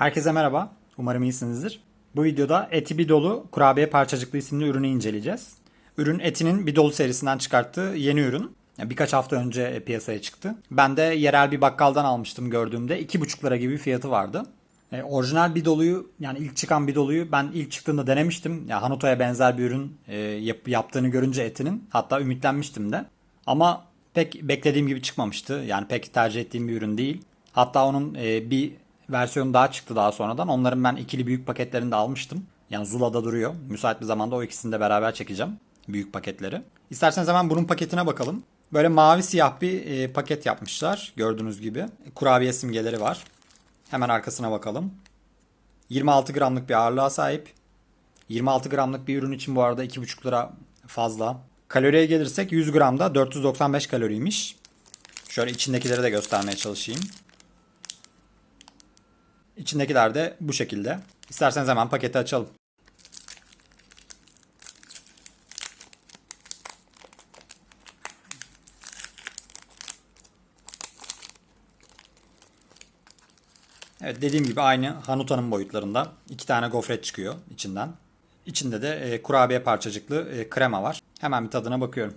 Herkese merhaba. Umarım iyisinizdir. Bu videoda eti bir dolu kurabiye parçacıklı isimli ürünü inceleyeceğiz. Ürün etinin bir dolu serisinden çıkarttığı yeni ürün. Birkaç hafta önce piyasaya çıktı. Ben de yerel bir bakkaldan almıştım gördüğümde. 2,5 lira gibi bir fiyatı vardı. E, orijinal bir doluyu yani ilk çıkan bir doluyu ben ilk çıktığında denemiştim. Ya Hanuta'ya benzer bir ürün e, yap- yaptığını görünce etinin hatta ümitlenmiştim de. Ama pek beklediğim gibi çıkmamıştı. Yani pek tercih ettiğim bir ürün değil. Hatta onun e, bir versiyonu daha çıktı daha sonradan. Onların ben ikili büyük paketlerini de almıştım. Yani Zula'da duruyor. Müsait bir zamanda o ikisini de beraber çekeceğim. Büyük paketleri. İsterseniz hemen bunun paketine bakalım. Böyle mavi siyah bir e, paket yapmışlar. Gördüğünüz gibi. Kurabiye simgeleri var. Hemen arkasına bakalım. 26 gramlık bir ağırlığa sahip. 26 gramlık bir ürün için bu arada 2,5 lira fazla. Kaloriye gelirsek 100 gramda 495 kaloriymiş. Şöyle içindekileri de göstermeye çalışayım. İçindekiler de bu şekilde. İsterseniz hemen paketi açalım. Evet dediğim gibi aynı Hanuta'nın boyutlarında. iki tane gofret çıkıyor içinden. İçinde de e, kurabiye parçacıklı e, krema var. Hemen bir tadına bakıyorum.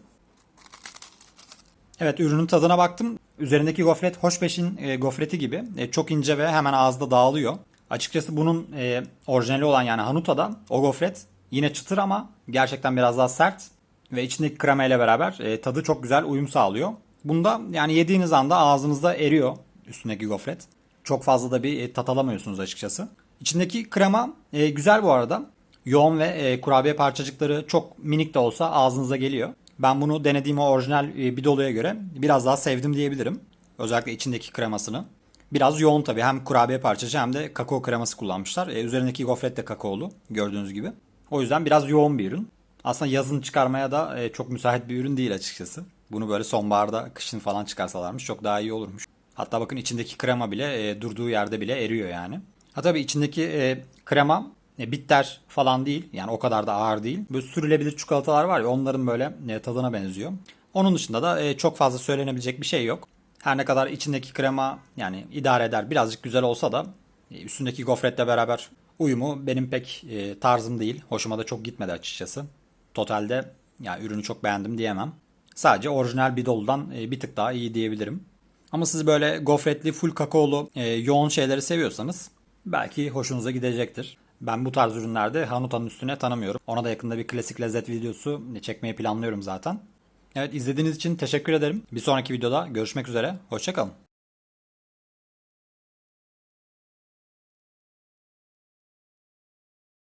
Evet ürünün tadına baktım. Üzerindeki gofret Hoşbeş'in e, gofreti gibi. E, çok ince ve hemen ağızda dağılıyor. Açıkçası bunun e, orijinali olan yani Hanuta'da o gofret yine çıtır ama gerçekten biraz daha sert. Ve içindeki krema ile beraber e, tadı çok güzel uyum sağlıyor. Bunda yani yediğiniz anda ağzınızda eriyor üstündeki gofret. Çok fazla da bir e, tat alamıyorsunuz açıkçası. İçindeki krema e, güzel bu arada. Yoğun ve e, kurabiye parçacıkları çok minik de olsa ağzınıza geliyor. Ben bunu denediğim o orijinal e, bidoluya göre biraz daha sevdim diyebilirim. Özellikle içindeki kremasını. Biraz yoğun tabii. Hem kurabiye parçacığı hem de kakao kreması kullanmışlar. E, üzerindeki gofret de kakaolu gördüğünüz gibi. O yüzden biraz yoğun bir ürün. Aslında yazın çıkarmaya da e, çok müsait bir ürün değil açıkçası. Bunu böyle sonbaharda, kışın falan çıkarsalarmış çok daha iyi olurmuş. Hatta bakın içindeki krema bile e, durduğu yerde bile eriyor yani. Ha tabii içindeki e, krema e, bitter falan değil. Yani o kadar da ağır değil. Böyle sürülebilir çikolatalar var ya onların böyle e, tadına benziyor. Onun dışında da e, çok fazla söylenebilecek bir şey yok. Her ne kadar içindeki krema yani idare eder birazcık güzel olsa da e, üstündeki gofretle beraber uyumu benim pek tarzım değil. Hoşuma da çok gitmedi açıkçası. Totalde ya ürünü çok beğendim diyemem. Sadece orijinal bidoludan e, bir tık daha iyi diyebilirim. Ama siz böyle gofretli, full kakaolu, yoğun şeyleri seviyorsanız belki hoşunuza gidecektir. Ben bu tarz ürünlerde Hanuta'nın üstüne tanımıyorum. Ona da yakında bir klasik lezzet videosu çekmeyi planlıyorum zaten. Evet izlediğiniz için teşekkür ederim. Bir sonraki videoda görüşmek üzere. Hoşçakalın.